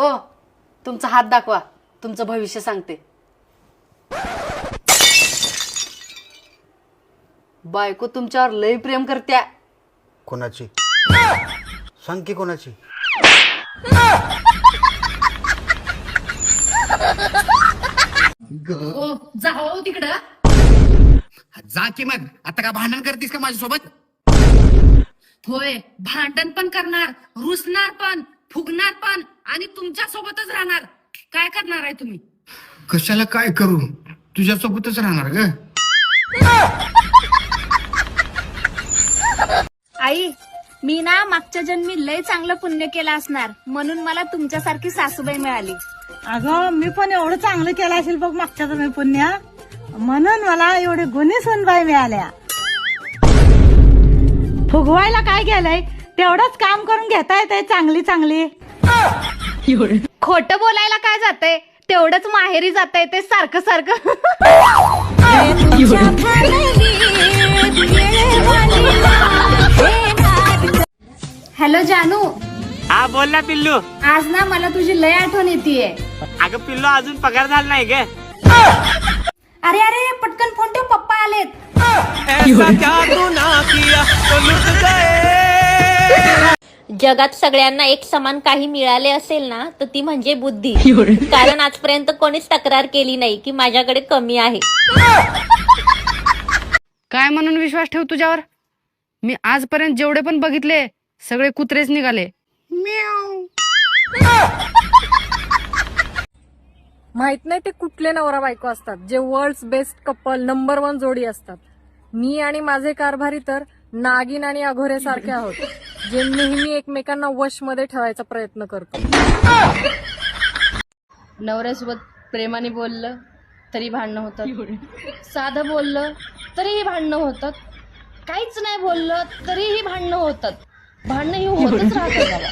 ओ तुमचा हात दाखवा. तुमचं भविष्य सांगते. बायको तुमच्यावर लय प्रेम करत्या. कोणाची? सांग की कोणाची? ओ जाओ तिकडं. जा की मग. आता का भांडण करतीस का माझ्यासोबत? होय भांडण पण करणार रुसणार पण फुगणार पण. आणि तुमच्या सोबतच राहणार. काय करणार आहे तुम्ही? कशाला काय करू? तुझ्यासोबतच राहणार ग. आई मी ना मागच्या जन्मी लय चांगलं पुण्य केलं असणार. म्हणून मला तुमच्यासारखी सासूबाई मिळाली. अगं मी पण एवढं चांगलं केलं असेल बघ मागच्या तुम्ही पुण्या. म्हणून मला एवढे गुन्हे सुनबाई मिळाल्या. फुगवायला काय केलंय? तेवढंच काम करून घेता येते चांगली चांगली. खोटं बोलायला काय जातंय? तेवढंच माहेरी जातंय ते सारखं सारखं. हॅलो जानू. हा बोल ना पिल्लू. आज ना मला तुझी लय आठवण येते अगं पिल्लू अजून पगार झाला नाही ग. अरे अरे पटकन फोन ठेव पप्पा आलेत. जगात सगळ्यांना एक समान काही मिळाले असेल ना तर ती म्हणजे बुद्धी. कारण आजपर्यंत कोणीच तक्रार केली नाही की माझ्याकडे कमी आहे. काय म्हणून विश्वास ठेव तुझ्यावर? मी आजपर्यंत जेवढे पण बघितले सगळे कुत्रेच निघाले. माहीत नाही ते कुठले नवरा बायको असतात जे world best couple number one जोडी असतात. मी आणि माझे कारभारी तर नागिन आणि अघोरे सारखे आहोत. जे नेहमी एकमेकांना वशमध्ये ठेवायचा प्रयत्न करतो. नवऱ्यासोबत प्रेमाने बोललं तरी भांडणं होतात. साधं बोललं तरीही भांडणं होतात. काहीच नाही बोललं तरीही भांडणं होतात. भांडणं ही होतच राहतात बाबा.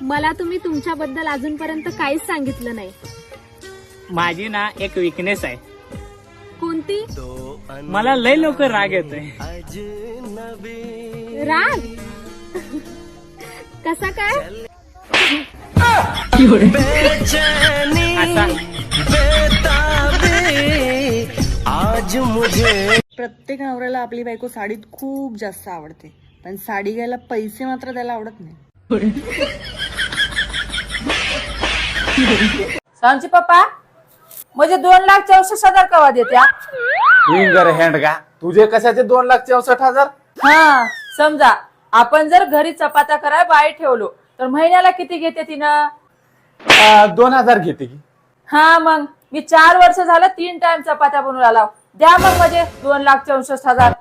मला तुम्ही तुमच्याबद्दल अजूनपर्यंत काहीच सांगितलं नाही. माझी ना एक विकनेस आहे. कोणती? मला लय लवकर राग येतोय. राग? कसा काय? असा प्रत्येक नवऱ्याला आपली बायको साडीत खूप जास्त आवडते. पण साडी घ्यायला पैसे मात्र त्याला आवडत नाही. सांगची पप्पा म्हणजे दोन लाख चौसष्ट हजार कवा देत्या? विंगर हँड का तुझे कशाचे दोन लाख चौसष्ट हजार? हा समजा आपण जर घरी चपात्या कराय बाई ठेवलो तर महिन्याला किती घेते तिनं? दोन हजार घेते की. हा मग. मी चार वर्ष झालं तीन टाइम चपात्या बनवून आला द्या मग म्हणजे दोन लाख चौसष्ट हजार.